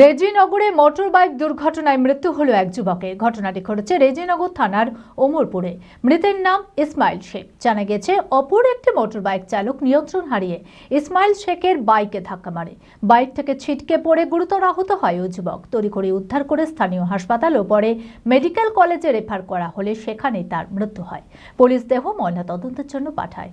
রেজিনগরে motor bike দুর্ঘটনায় মৃত্যু হলো এক যুবকের ঘটনাটি ঘটেছে রেজিনগর থানার ওমরপুরে। মৃতের নাম ইসমাইল শেখ। জানা গেছে, অপর একটি মোটর বাইক চালক নিয়ন্ত্রণ হারিয়ে ইসমাইল শেখের বাইকে ধাক্কা মারে। বাইক থেকে ছিটকে পড়ে গুরুতর আহত হয় ওই যুবক। তড়িঘড়ি উদ্ধার করে স্থানীয় হাসপাতাল ও পরে মেডিকেল কলেজে রেফার করা হলে সেখানেই তার মৃত্যু হয়। পুলিশ দেহ ময়নাতদন্তের জন্য পাঠায়।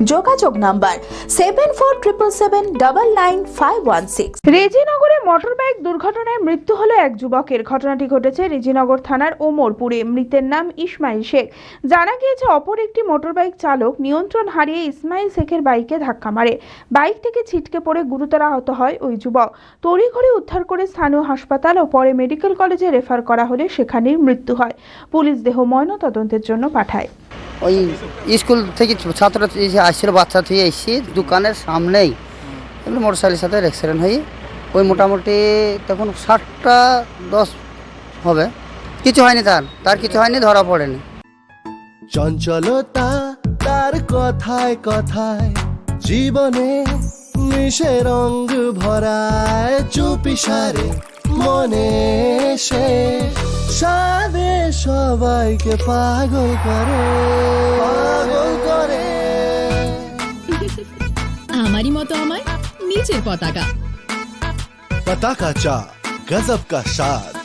যোগাযোগ number seven four triple seven double nine five one six রেজিনগরে motorbike দুর্ঘটনায় মৃত্যু হলো এক যুবকের। ঘটনাটি ঘটেছে রেজিনগর থানার ওমরপুরে। মৃতের নাম ইসমাইল শেখ। জানা গিয়েছে, অপর একটি মোটরবাইক চালক নিয়ন্ত্রণ হারিয়ে ইসমাইল শেখের বাইকে ধাক্কা মারে। বাইক থেকে ছিটকে পড়ে গুরুতর আহত হয় ওই যুবক। তড়িঘড়ি উদ্ধার করে স্থানীয় হাসপাতাল ও পরে মেডিকেল কলেজে রেফার করা হলে সেখানেই মৃত্যু হয়। পুলিশ দেহ ময়নাতদন্তের জন্য পাঠায়। ওই স্কুল থেকে ছাত্র আসছিল, বাচ্চা থেকে এসে দোকানের সামনেই এমনি মোটর সাইকেলের সাথে অ্যাক্সিডেন্ট হয়ে ওই মোটামুটি তখন ষাটটা দশ হবে। কিছু হয়নি তার তার কিছু হয়নি, ধরা পড়েনি। চঞ্চলতা তার কথায় কথায় জীবনে মিশে রঙ ভরায় চুপি সারে মনে সে সবাইকে পাগল করে। পাগল করে। আমারই মতো আমার নিচের পতাকা। পতাকা চা গজব কা সাথ।